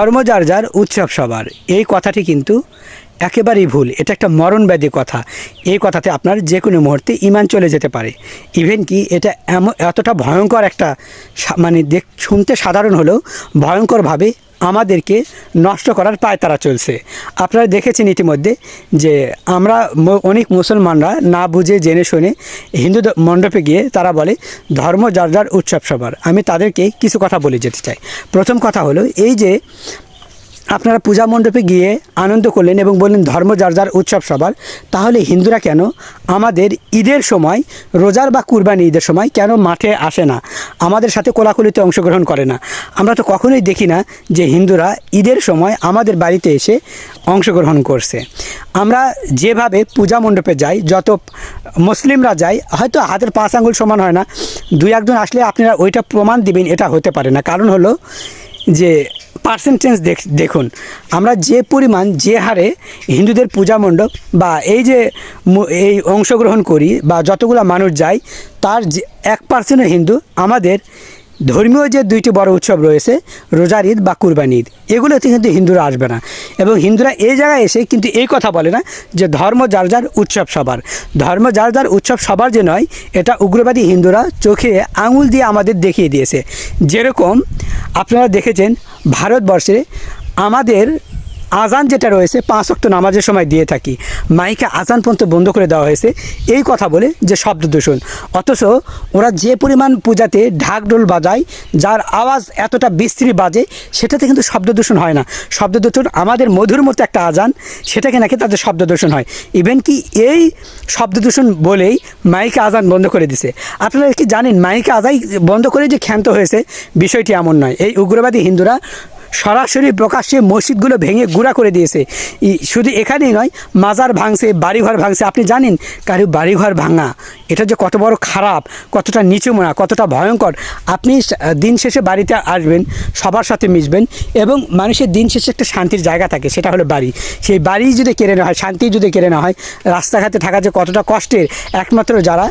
ধর্ম যার যার উৎসব সবার। এই কথাটি কিন্তু একেবারেই ভুল। এটা একটা মরণব্যাধি কথা। এই কথাতে আপনার যে কোনো মুহূর্তে ইমান চলে যেতে পারে। ইভেন কি এটা এমন, এতটা ভয়ঙ্কর একটা মানে দেখ, শুনতে সাধারণ হলেও ভয়ঙ্করভাবে আমাদেরকে নষ্ট করার পায়তারা চলছে। আপনারা দেখেছেন ইতিমধ্যে যে আমরা অনেক মুসলমানরা না বুঝে, জেনে শুনে হিন্দু মণ্ডপে গিয়ে তারা বলে, ধর্ম যার যার উৎসব সবার। আমি তাদেরকে কিছু কথা বলে যেতে চাই। প্রথম কথা হলো এই যে আপনারা পূজা মণ্ডপে গিয়ে আনন্দ করলেন এবং বললেন, ধর্ম যার যার উৎসব সবার, তাহলে হিন্দুরা কেন আমাদের ঈদের সময়, রোজার বা কুরবানি ঈদের সময় কেন মাঠে আসে না? আমাদের সাথে কোলাকুলিতে অংশগ্রহণ করে না। আমরা তো কখনোই দেখি না যে হিন্দুরা ঈদের সময় আমাদের বাড়িতে এসে অংশগ্রহণ করছে। আমরা যেভাবে পূজা মণ্ডপে যাই, যত মুসলিমরা যায়, হয়তো হাতের পাঁচ আঙ্গুল সমান হয় না। দুই একজন আসলে আপনারা ওইটা প্রমাণ দিবেন, এটা হতে পারে না। কারণ হলো যে পার্সেন্টেজ দেখুন, আমরা যে পরিমাণ, যে হারে হিন্দুদের পূজা মণ্ডপ বা এই যে এই অংশগ্রহণ করি বা যতগুলো মানুষ যায়, তার এক পার্সেন্টের হিন্দু আমাদের ধর্মীয় যে দুইটি বড় উৎসব রয়েছে, রোজার ঈদ বা কুরবানি ঈদ, এগুলোতে কিন্তু হিন্দুরা আসবে না। এবং হিন্দুরা এই জায়গায় এসে কিন্তু এই কথা বলে না যে ধর্ম যার যার উৎসব সবার। ধর্ম যার যার উৎসব সবার যে নয়, এটা উগ্রবাদী হিন্দুরা চোখে আঙুল দিয়ে আমাদের দেখিয়ে দিয়েছে। যেরকম আপনারা দেখেছেন, ভারতবর্ষে আমাদের আজান যেটা রয়েছে, পাঁচ অক্ট নামাজের সময় দিয়ে থাকি। মাইকে আজান পর্যন্ত বন্ধ করে দেওয়া হয়েছে। এই কথা বলে যে শব্দ দূষণ। অথচ ওরা যে পরিমাণ পূজাতে ঢাক ঢোল বাজায়, যার আওয়াজ এতটা বিস্তৃতি বাজে, সেটাতে কিন্তু শব্দ দূষণ হয় না। শব্দ দূষণ আমাদের মধুর মতো একটা আজান, সেটাকে নাকি তাদের শব্দ দূষণ হয়। ইভেন কি এই শব্দ দূষণ বলেই মাইকে আজান বন্ধ করে দিছে। আপনারা কি জানেন, মাইকে আজাই বন্ধ করে যে ক্ষান্ত হয়েছে, বিষয়টি এমন নয়। এই উগ্রবাদী হিন্দুরা সরাসরি প্রকাশ্যে মসজিদগুলো ভেঙে গুঁড়া করে দিয়েছে। শুধু এখানেই নয়, মাজার ভাঙছে, বাড়িঘর ভাঙছে। আপনি জানেন, কারও বাড়িঘর ভাঙা, এটা যে কত বড় খারাপ, কতটা নিচুমনা কতটা ভয়ঙ্কর। আপনি দিন শেষে বাড়িতে আসবেন, সবার সাথে মিশবেন এবং মানুষের দিন শেষে একটা শান্তির জায়গা থাকে, সেটা হলো বাড়ি। সেই বাড়ি যদি কেড়ে নেওয়া হয়, শান্তি যদি কেড়ে নেওয়া হয়, রাস্তাঘাটে থাকা যে কতটা কষ্টের, একমাত্র যারা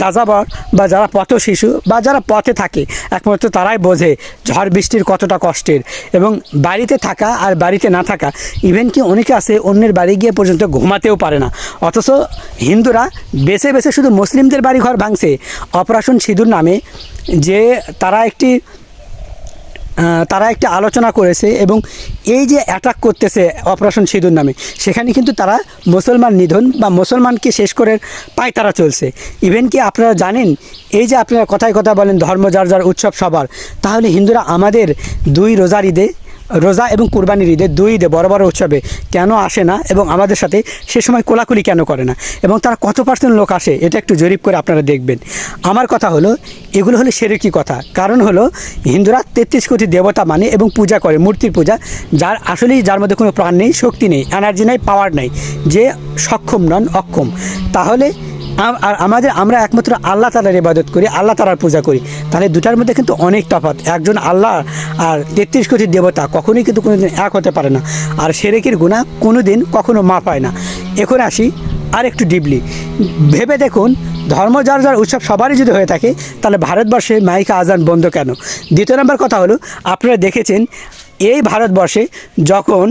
যাযাবর বা যারা পথ শিশু, বা যারা পথে থাকে, একমাত্র তারাই বোঝে ঝড় বৃষ্টির কতটা কষ্টের। এবং বাড়িতে থাকা আর বাড়িতে না থাকা ইভেন কি অনেকে আছে অন্যের বাড়ি গিয়ে পর্যন্ত ঘুমাতেও পারে না। অথচ হিন্দুরা বেছে বেছে শুধু মুসলিমদের বাড়ি ঘর ভাঙছে। অপারেশন সিঁদুর নামে, যে তারা একটি তারা একটা আলোচনা করেছে এবং এই যে অ্যাটাক করতেছে অপারেশন সিঁদুর নামে, সেখানে কিন্তু তারা মুসলমান নিধন বা মুসলমানকে শেষ করে পায় তারা চলছে। ইভেন কি আপনারা জানেন, এই যে আপনারা কথায় কথা বলেন ধর্ম যার যার উৎসব সবার, তাহলে হিন্দুরা আমাদের দুই রোজার ঈদে রোজা এবং কুরবানির ঈদে দুই ঈদে বড় বড় উৎসবে কেন আসে না এবং আমাদের সাথে সে সময় কোলাকুলি কেন করে না? এবং তারা কত পার্সেন্ট লোক আসে? এটা একটু জরিপ করে আপনারা দেখবেন। আমার কথা হলো, এগুলো হলো সেরেকি কথা। কারণ হলো, হিন্দুরা তেত্রিশ কোটি দেবতা মানে এবং পূজা করে, মূর্তির পূজা। যার আসলেই যার মধ্যে কোনো প্রাণ নেই, শক্তি নেই এনার্জি নেই পাওয়ার নেই। যে সক্ষম নন, অক্ষম। তাহলে আর আমাদের আমরা একমাত্র আল্লাহ তালার ইবাদত করি, আল্লাহ তালার পূজা করি। তাহলে দুটার মধ্যে কিন্তু অনেক তফাৎ। একজন আল্লাহ আর তেত্রিশ কোটি দেবতা কখনোই কিন্তু কোনোদিন এক হতে পারে না। আর সেরেকির গুণা কোনো দিন কখনো মাপ হয় না। এখন আসি আর একটু ডিপলি ভেবে দেখুন, ধর্ম যার যার উৎসব সবারই যদি হয়ে থাকে, তাহলে ভারতবর্ষে মাইকা আজান বন্ধ কেন? দ্বিতীয় নম্বর কথা হলো, আপনারা দেখেছেন, এই ভারতবর্ষে যখন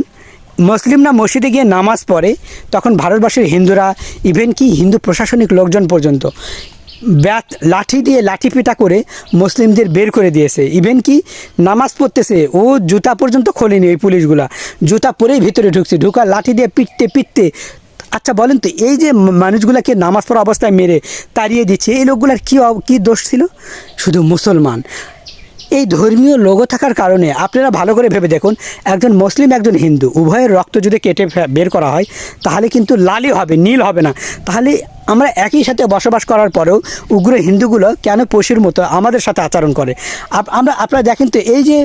মুসলিমরা মসজিদে গিয়ে নামাজ পড়ে, তখন ভারতবর্ষের হিন্দুরা ইভেন কি হিন্দু প্রশাসনিক লোকজন পর্যন্ত, ব্যাত লাঠি দিয়ে লাঠি পিটা করে মুসলিমদের বের করে দিয়েছে। ইভেন কি নামাজ পড়তেছে, ও জুতা পর্যন্ত খোলেনি ওই পুলিশগুলা। জুতা পরেই ভিতরে ঢুকছে, ঢুকা লাঠি দিয়ে পিটতে পিটতে। আচ্ছা বলেন তো, এই যে মানুষগুলাকে নামাজ পড়া অবস্থায় মেরে তাড়িয়ে দিচ্ছে, এই লোকগুলার কী কী দোষ ছিল? শুধু মুসলমান। এই ধর্মীয় লোগো থাকার কারণে আপনারা ভালো করে ভেবে দেখুন, একজন মুসলিম, একজন হিন্দু, উভয়ের রক্ত যদি কেটে বের করা হয়, তাহলে কিন্তু লালই হবে, নীল হবে না। তাহলে আমরা একই সাথে বসবাস করার পরেও উগ্র হিন্দুগুলো কেন পশুর মতো আমাদের সাথে আচরণ করে? আমরা, আপনারা দেখেন তো, এই যে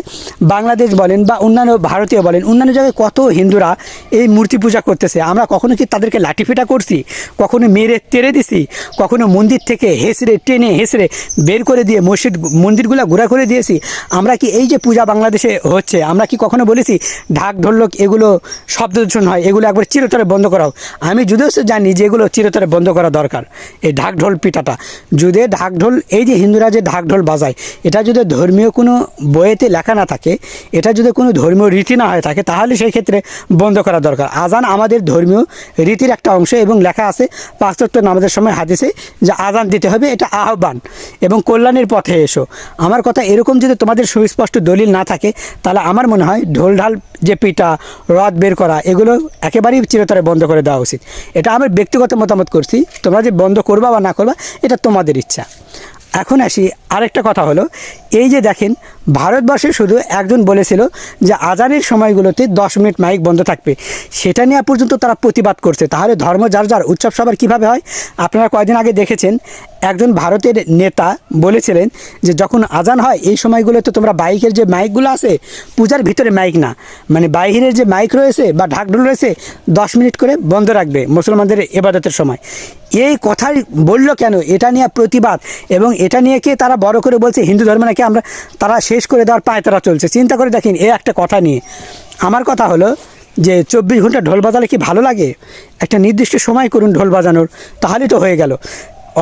বাংলাদেশ বলেন বা অন্যান্য ভারতীয় বলেন, অন্যান্য জায়গায় কত হিন্দুরা এই মূর্তি পূজা করতেছে। আমরা কখনো কি তাদেরকে লাঠিপিটা করছি? কখনো মেরে তেড়ে দিছি? কখনো মন্দির থেকে হেসড়ে টেনে হেসড়ে বের করে দিয়ে মসজিদ, মন্দিরগুলো ঘোরা করে দিয়েছি? আমরা কি এই যে পূজা বাংলাদেশে হচ্ছে, আমরা কি কখনো বলেছি, ঢাক ঢোলক, এগুলো শব্দ দূষণ হয়, এগুলো একবার চিরতরে বন্ধ করাও আমি যদিও জানি যে এগুলো চিরতরে বন্ধ করা দরকার। এই ঢাক ঢোল পিটাটা যদি ঢাক ঢোল এই যে হিন্দুরা যে ঢাক ঢোল বাজায়, এটা যদি ধর্মীয় কোনো বইয়েতে লেখা না থাকে, এটা যদি কোনো ধর্মীয় রীতি না হয়ে থাকে, তাহলে সেই ক্ষেত্রে বন্ধ করা দরকার। আজান আমাদের ধর্মীয় রীতির একটা অংশ এবং লেখা আছে পাঁচত্ব নামাজের সময় হাদিসে যে আজান দিতে হবে, এটা আহ্বান। এবং কল্যাণের পথে এসো। আমার কথা এরকম যদি তোমাদের সুস্পষ্ট দলিল না থাকে, তাহলে আমার মনে হয় ঢোল ঢাল যে পিটা রদ বের করা, এগুলো একেবারেই চিরতরে বন্ধ করে দেওয়া উচিত। এটা আমার ব্যক্তিগত মতামত করছি। তোমরা যে বন্ধ করবা বা না করবা, এটা তোমাদের ইচ্ছা। এখন আসি, আরেকটা কথা হলো, এই যে দেখেন ভারতবর্ষে শুধু একজন বলেছিল যে আজানের সময়গুলোতে দশ মিনিট মাইক বন্ধ থাকবে। সেটা নিয়ে পর্যন্ত তারা প্রতিবাদ করছে। তাহলে ধর্ম যার যার উৎসব সবার কীভাবে হয়? আপনারা কয়েকদিন আগে দেখেছেন, একজন ভারতের নেতা বলেছিলেন যে যখন আজান হয়, এই সময়গুলোতে তোমরা বাইকের যে মাইকগুলো আছে, পূজার ভিতরে মাইক না। মানে বাইরের যে মাইক রয়েছে বা ঢাকঢোল রয়েছে, দশ মিনিট করে বন্ধ রাখবে মুসলমানদের এবাদতের সময়। এই কথাই বলল কেন? এটা নিয়ে প্রতিবাদ। এবং এটা নিয়ে কে তারা বড় করে বলছে? হিন্দু ধর্ম নাকি আমরা, তারা শেষ করে দেওয়ার পায়তারা চলছে। চিন্তা করে দেখেন, এ একটা কথা নিয়ে। আমার কথা হলো যে, চব্বিশ ঘণ্টা ঢোল বাজালে কি ভালো লাগে? একটা নির্দিষ্ট সময় করুন ঢোল বাজানোর, তাহলে তো হয়ে গেল।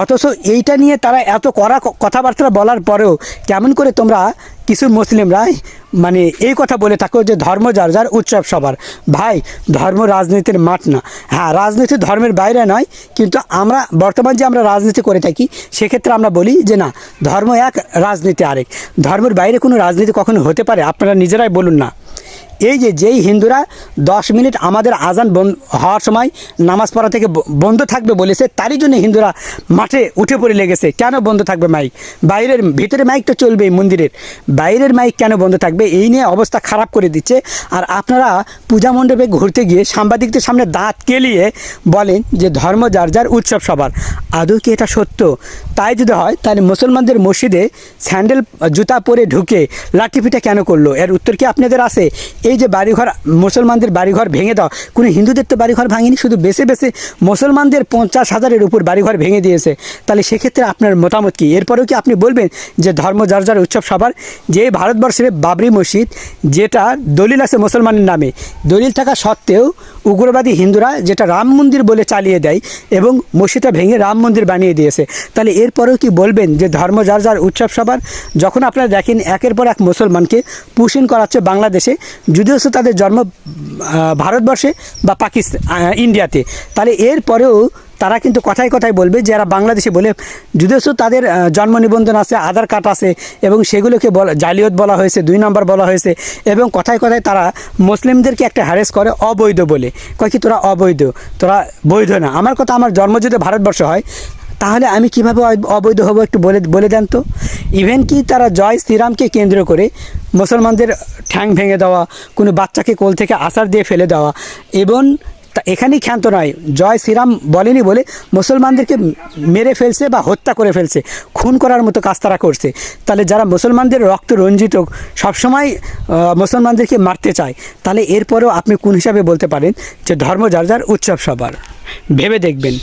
অথচ এইটা নিয়ে তারা এত করা কথাবার্তা বলার পরেও কেমন করে তোমরা কিছু মুসলিমরাই মানে এই কথা বলে থাকো যে ধর্ম যার যার উৎসব সবার। ভাই, ধর্ম রাজনীতির মাঠ না। হ্যাঁ রাজনীতি ধর্মের বাইরে নয়, কিন্তু আমরা বর্তমান যে আমরা রাজনীতি করে থাকি, সেক্ষেত্রে আমরা বলি যে না, ধর্ম এক, রাজনীতি আরেক। ধর্মের বাইরে কোনো রাজনীতি কখনো হতে পারে? আপনারা নিজেরাই বলুন না। এই যে যেই হিন্দুরা দশ মিনিট আমাদের আজান হওয়ার সময় নামাজ পড়া থেকে বন্ধ থাকবে বলেছে, তারই জন্য হিন্দুরা মাঠে উঠে পড়ে লেগেছে। কেন বন্ধ থাকবে মাইক? বাইরের ভিতরে মাইক তো চলবেই মন্দিরের। বাইরের মাইক কেন বন্ধ থাকবে? এই নিয়ে অবস্থা খারাপ করে দিচ্ছে। আর আপনারা পূজা মণ্ডপে ঘুরতে গিয়ে সাংবাদিকদের সামনে দাঁত কেলিয়ে বলেন যে ধর্ম যার যার উৎসব সবার। আদৌ কি এটা সত্য? তাই যদি হয়, তাহলে মুসলমানদের মসজিদে স্যান্ডেল, জুতা পরে ঢুকে লাঠি পিঠা কেন করল? এর উত্তর কি আপনাদের আছে? এই যে বাড়িঘর, মুসলমানদের বাড়িঘর ভেঙে দাও কোনো হিন্দুদের তো বাড়িঘর ভাঙেনি, শুধু বেছে বেছে মুসলমানদের পঞ্চাশ হাজারের উপর বাড়িঘর ভেঙে দিয়েছে। তাহলে সেক্ষেত্রে আপনার মতামত কী? এরপরেও কি আপনি বলবেন যে ধর্ম যার যার উৎসব সবার? যে ভারতবর্ষের বাবরি মসজিদ, যেটা দলিল আছে মুসলমানের নামে, দলিল থাকা সত্ত্বেও উগ্রবাদী হিন্দুরা যেটা রাম মন্দির বলে চালিয়ে দেয় এবং মসজিদটা ভেঙে রাম মন্দির বানিয়ে দিয়েছে। তাহলে এরপরেও কি বলবেন যে ধর্ম যার যার উৎসব সবার? যখন আপনারা দেখেন একের পর এক মুসলমানকে পুষিন করাচ্ছে বাংলাদেশে, যদিও তাদের জন্ম ভারতবর্ষে বা পাকিস্তান ইন্ডিয়াতে। তাহলে এরপরেও তারা কিন্তু কথায় কথায় বলবে, যারা বাংলাদেশে বলে, যদিও তাদের জন্ম নিবন্ধন আছে, আধার কার্ড আছে, এবং সেগুলোকে বলা, জালিয়ত বলা হয়েছে, দুই নম্বর বলা হয়েছে, এবং কথায় কথায় তারা মুসলিমদেরকে একটা হ্যারেস করে, অবৈধ বলে। কয় কি তোরা অবৈধ? তোরা বৈধ না। আমার কথা, আমার জন্ম যদি ভারতবর্ষ হয়, তাহলে আমি কীভাবে অবৈধ হব একটু বলে বলে দেন তো? ইভেন কি তারা জয় শ্রীরামকে কেন্দ্র করে মুসলমানদের ঠ্যাং ভেঙে দেওয়া, কোনো বাচ্চাকে কোল থেকে আসার দিয়ে ফেলে দেওয়া, এবং তা এখানেই ক্ষান্ত নয়। জয় শ্রীরাম বলেনি বলে মুসলমানদেরকে মেরে ফেলছে বা হত্যা করে ফেলছে, খুন করার মতো কাজ তারা করছে। তাহলে যারা মুসলমানদের রক্ত রঞ্জিত সবসময় মুসলমানদেরকে মারতে চায়, তাহলে এরপরেও আপনি কোন হিসাবে বলতে পারেন যে ধর্ম যার যার উৎসব সবার? ভেবে দেখবেন।